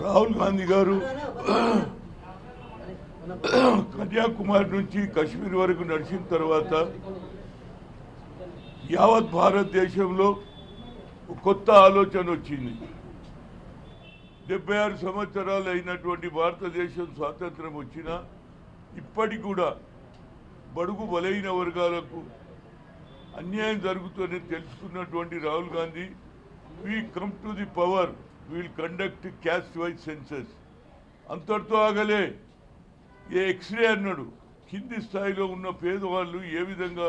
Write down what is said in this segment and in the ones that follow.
రాహుల్ గాంధీ గారు కన్యాకుమారి నుంచి కశ్మీర్ వరకు నడిచిన తర్వాత యావత్ భారతదేశంలో ఒక కొత్త ఆలోచన వచ్చింది. డెబ్బై ఆరు సంవత్సరాలు అయినటువంటి భారతదేశం స్వాతంత్రం వచ్చినా ఇప్పటికి కూడా బడుగు బలైన వర్గాలకు అన్యాయం జరుగుతుందని తెలుసుకున్నటువంటి Rahul Gandhi we come to the power we'll conduct caste wise census అంతటితో ఆగలే. ఏ ఎక్స్రే అన్నాడు. కింది స్థాయిలో ఉన్న పేదవాళ్ళు ఏ విధంగా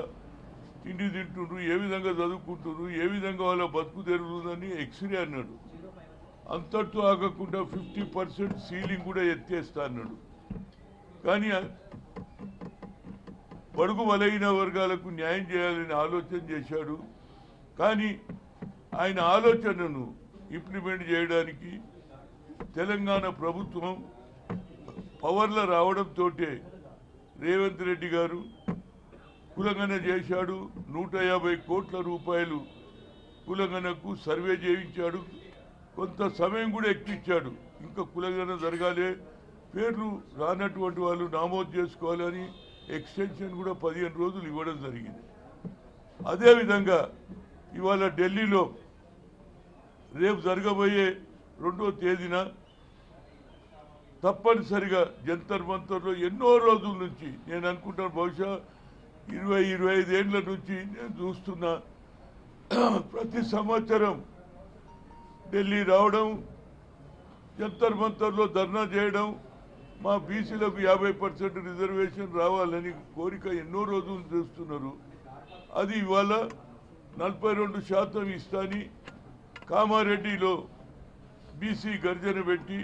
తిండి తింటుండ్రు ఏ విధంగా చదువుకుంటున్నారు ఏ విధంగా వాళ్ళ బతుకు తెరుగుతుందని ఎక్స్రే అన్నాడు. అంతటితో ఆగకుండా ఫిఫ్టీ పర్సెంట్ సీలింగ్ కూడా ఎత్తేస్తా అన్నాడు. కానీ బడుగు బలైన వర్గాలకు న్యాయం చేయాలని ఆలోచన చేశాడు. కానీ ఆయన ఆలోచనను ఇంప్లిమెంట్ చేయడానికి తెలంగాణ ప్రభుత్వం పవర్లో రావడంతో రేవంత్ రెడ్డి గారు కులగన చేశాడు. నూట యాభై కోట్ల రూపాయలు కులగనకు సర్వే చేయించాడు. కొంత సమయం కూడా ఎక్కించాడు ఇంకా కులగన జరగాలి. పేర్లు రానటువంటి వాళ్ళు నామోదు చేసుకోవాలని ఎక్స్టెన్షన్ కూడా పదిహేను రోజులు ఇవ్వడం జరిగింది. అదేవిధంగా ఇవాళ ఢిల్లీలో రేపు జరగబోయే రెండో తేదీన తప్పనిసరిగా జంతర్ మంతర్లో ఎన్నో రోజుల నుంచి నేను అనుకుంటాను బహుశా ఇరవై ఇరవై ఐదేళ్ళ నుంచి నేను చూస్తున్నా ప్రతి సంవత్సరం ఢిల్లీ రావడం జంతర్ మంతర్లో ధర్నా చేయడం మా బీసీలకు యాభై పర్సెంట్ రిజర్వేషన్ రావాలని కోరిక ఎన్నో రోజులు చేస్తున్నారు. అది ఇవాళ నలభై రెండు శాతం ఇస్తాని కామారెడ్డిలో బీసీ గర్జన పెట్టి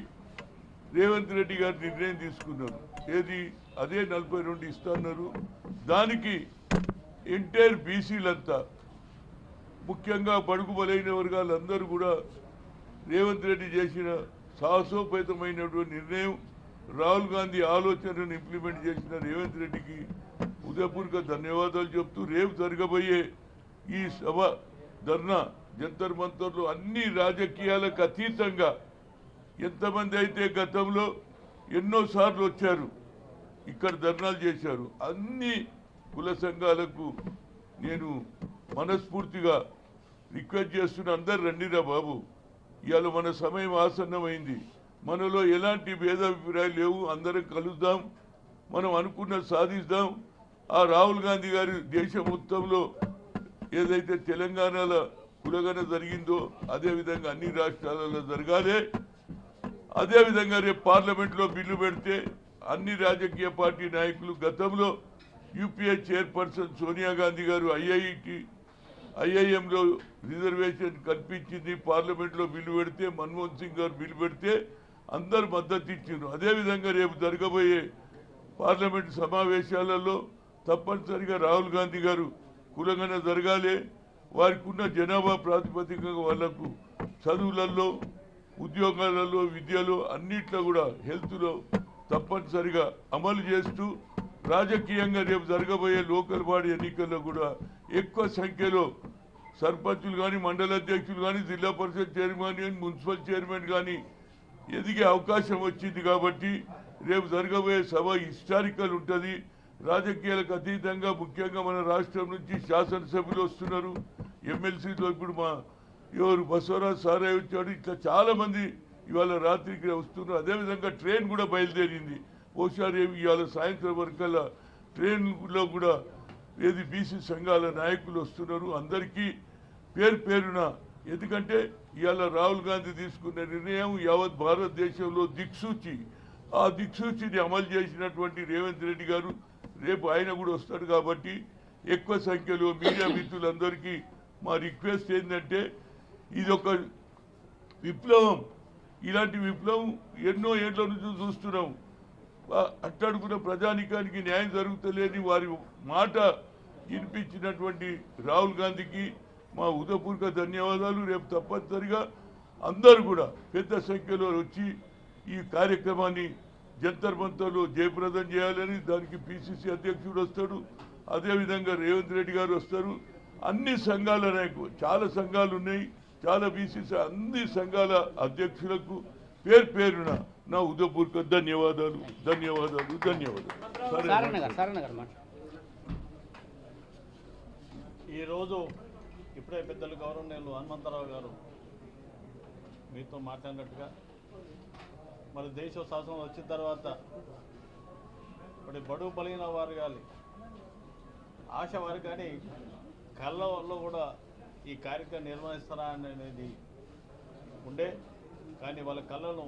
రేవంత్ రెడ్డి గారు నిర్ణయం తీసుకున్నారు. ఏది? అదే నలభై రెండు ఇస్తున్నారు. దానికి ఎంటైర్ బీసీలంతా ముఖ్యంగా బడుగు బలైన వర్గాలందరూ కూడా రేవంత్ రెడ్డి చేసిన సాహసోపేతమైనటువంటి నిర్ణయం రాహుల్ గాంధీ ఆలోచనను ఇంప్లిమెంట్ చేసిన రేవంత్ రెడ్డికి ఉదయపూర్గా ధన్యవాదాలు చెప్తూ రేపు జరగబోయే ఈ సభ ధర్నా జంతర్ మంతర్లో అన్ని రాజకీయాలకు అతీతంగా ఎంతమంది అయితే గతంలో ఎన్నోసార్లు వచ్చారు ఇక్కడ ధర్నాలు చేశారు అన్ని కుల సంఘాలకు నేను మనస్ఫూర్తిగా రిక్వెస్ట్ చేస్తున్న అందరు రండిరా బాబు. ఇవాళ మన సమయం ఆసన్నమైంది. మనలో ఎలాంటి భేదాభిప్రాయాలు లేవు అందరం కలుద్దాం మనం అనుకున్న సాధిస్తాం ఆ రాహుల్ గాంధీ గారి దేశం మొత్తంలో ఏదైతే తెలంగాణలో కులగన జరిగిందో అదేవిధంగా అన్ని రాష్ట్రాలలో జరగాలి. అదేవిధంగా రేపు పార్లమెంట్లో బిల్లు పెడితే అన్ని రాజకీయ పార్టీ నాయకులు గతంలో యూపీఏ చైర్పర్సన్ సోనియా గాంధీ గారు ఐఐటి ఐఐఎంలో రిజర్వేషన్ కల్పించింది పార్లమెంట్లో బిల్లు పెడితే మన్మోహన్ సింగ్ గారు బిల్లు పెడితే అందరు మద్దతు ఇచ్చిండ్రు. అదేవిధంగా రేపు జరగబోయే పార్లమెంట్ సమావేశాలలో తప్పనిసరిగా రాహుల్ గాంధీ గారు కులగన జరగాలి. వారికి ఉన్న జనాభా ప్రాతిపదికగా వాళ్ళకు చదువులలో ఉద్యోగాలలో విద్యలో అన్నిట్లో కూడా హెల్త్లో తప్పనిసరిగా అమలు చేస్తూ రాజకీయంగా రేపు జరగబోయే లోకల్ బాడీ ఎన్నికల్లో కూడా ఎక్కువ సంఖ్యలో సర్పంచులు కానీ మండల అధ్యక్షులు కానీ జిల్లా పరిషత్ చైర్మన్ కానీ మున్సిపల్ చైర్మన్ కానీ ఎదిగే అవకాశం వచ్చింది కాబట్టి రేపు జరగబోయే సభ హిస్టారికల్ ఉంటుంది. రాజకీయాలకు అతీతంగా ముఖ్యంగా మన రాష్ట్రం నుంచి శాసనసభ్యులు వస్తున్నారు. ఎమ్మెల్సీలో ఇప్పుడు మా ఎవరు బసవరాజ్ సారే వచ్చాడు. ఇట్లా చాలామంది ఇవాళ రాత్రికి వస్తున్నారు. అదేవిధంగా ట్రైన్ కూడా బయలుదేరింది. బహుశా రేపు ఇవాళ సాయంత్రం వరకల్లా ట్రైన్లో కూడా ఏది బీసీ సంఘాల నాయకులు వస్తున్నారు. అందరికీ పేరు పేరున ఎందుకంటే ఇవాళ రాహుల్ గాంధీ తీసుకున్న నిర్ణయం యావత్ భారతదేశంలో దిక్సూచి. ఆ దిక్సూచిని అమలు చేసినటువంటి రేవంత్ రెడ్డి గారు రేపు ఆయన కూడా వస్తాడు కాబట్టి ఎక్కువ సంఖ్యలో మీడియా మిత్రులందరికీ మా రిక్వెస్ట్ ఏంటంటే ఇది ఒక విప్లవం. ఇలాంటి విప్లవం ఎన్నో ఏళ్ళ నుంచి చూస్తున్నాం. అట్టడుకున్న ప్రజానికానికి న్యాయం జరుగుతలేని వారి మాట వినిపించినటువంటి రాహుల్ గాంధీకి మా ఉదయపూర్వక ధన్యవాదాలు. రేపు తప్పనిసరిగా అందరూ కూడా పెద్ద సంఖ్యలో వచ్చి ఈ కార్యక్రమాన్ని జంతర్ మంతర్లో జయప్రదం చేయాలని దానికి పిసిసి అధ్యక్షుడు వస్తాడు. అదేవిధంగా రేవంత్ రెడ్డి గారు వస్తారు. అన్ని సంఘాల నాయకు చాలా సంఘాలు ఉన్నాయి. చాలా బీసీసీ అన్ని సంఘాల అధ్యక్షులకు పేరు పేరున నా ఉదయపూర్వక ధన్యవాదాలు ధన్యవాదాలు ధన్యవాదాలు. ఈరోజు ఇప్పుడే పెద్దలు గౌరవనీయులు హనుమంతరావు గారు మీతో మాట్లాడినట్టుగా మరి దేశ శాసనం వచ్చిన తర్వాత ఇప్పుడు బడుగు బలిగిన వారు కానీ ఆశ వారు కానీ వల్ల కూడా ఈ కార్యక్రమం నిర్వహిస్తారా అనేది ఉండే కానీ వాళ్ళ కళ్ళను